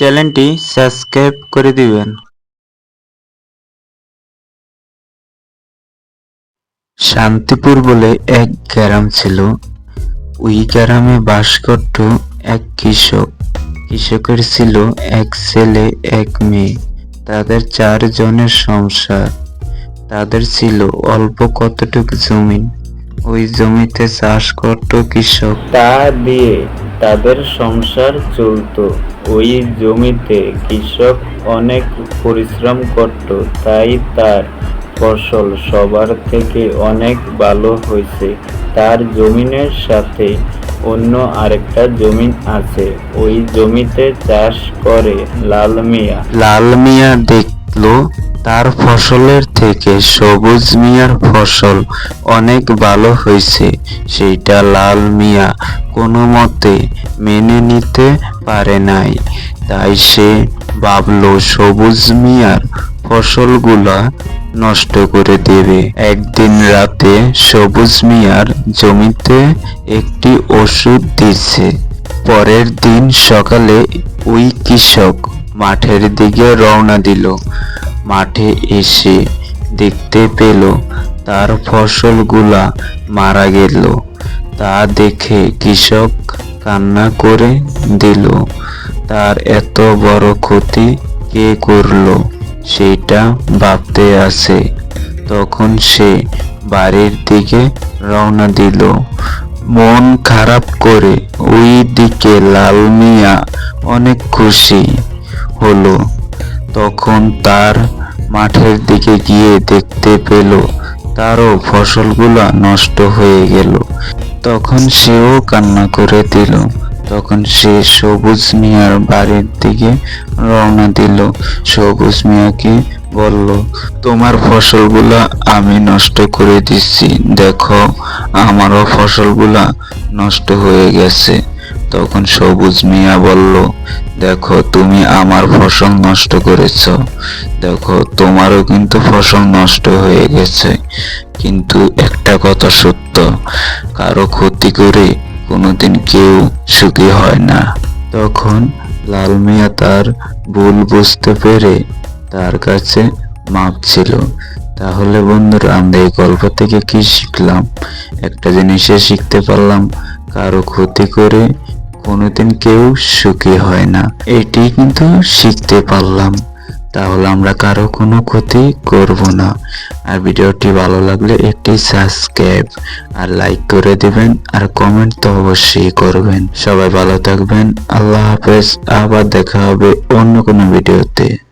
চ্যানেলটি সাবস্ক্রাইব করে দিবেন। শান্তিপুর বলে এক গ্রাম ছিল। ওই গ্রামে বাস করত এক কৃষক। কৃষকের ছিল এক ছেলে, এক মেয়ে। তাদের চারজনের সংসার। তাদের ছিল অল্প কতটুকু জমি। ওই জমিতে চাষ করত কৃষক। তা দিয়ে তাদের সংসার চলতো। ওই জমিতে কৃষক অনেক পরিশ্রম করত তাই তার ফসল সবার থেকে অনেক ভালো হয়েছে। তার জমিনের সাথে অন্য আরেকটা জমিন আছে। ওই জমিতে চাষ করে লাল মিয়া লাল মিয়া দেখল তার ফসলের থেকে সবুজ মিয়ার ফসল অনেক ভালো হয়েছে, সেইটা লাল মিয়া কোনো মতে মেনে নিতে পারে নাই। তাই সে ভাবলো সবুজ মিয়ার ফসলগুলা নষ্ট করে দেবে। একদিন রাতে সবুজ মিয়ার জমিতে একটি ওষুধ দিচ্ছে পরের দিন সকালে ওই কৃষক মাঠের দিকে রওনা দিল। মাঠে এসে দেখতে পেল, তার ফসলগুলা মারা গেল। তা দেখে কৃষক কান্না করে দিল, তার এত বড় ক্ষতি কে করল? সেটা ভাবতে আছে। তখন সে বাড়ির দিকে রওনা দিল। মন খারাপ করে ওই দিকে লাল মিয়া অনেক খুশি। হলো। তখন তার মাঠের দিকে গিয়ে দেখতে পেল, তারও ফসলগুলা নষ্ট হয়ে গেল। তখন সেও কান্না করে দিল। তখন সে সবুজ মিয়ার বাড়ির দিকে রওনা দিল। সবুজ মিয়াকে বলল, তোমার ফসলগুলা আমি নষ্ট করে দিচ্ছি। দেখো, আমারও ফসলগুলা নষ্ট হয়ে গেছে। তখন সবুজ মিয়া বলল, দেখো, তুমি আমার ফসল নষ্ট করেছ। দেখো, তোমারও কিন্তু ফসল নষ্ট হয়ে গেছে। কিন্তু একটা কথা সত্য, কারও ক্ষতি করে কোনোদিন কেউ সুখী হয় না। তখন লাল মিয়া তার ভুল বুঝতে পেরে তার কাছে মাপ ছিল। তাহলে বন্ধুরা, আমরা এই গল্প থেকে কি শিখলাম? একটা জিনিসে শিখতে পারলাম, কারও ক্ষতি করে কোনোদিন কেউ সুখী হয় না। এটি কিন্তু শিখতে পারলাম। তাহলে আমরা কারও কোনো ক্ষতি করব না। আর ভিডিওটি ভালো লাগলে একটি সাবস্ক্রাইব আর লাইক করে দিবেন আর কমেন্ট তো অবশ্যই করবেন। সবাই ভালো থাকবেন। আল্লাহ হাফেজ। আবার দেখা হবে অন্য কোনো ভিডিওতে।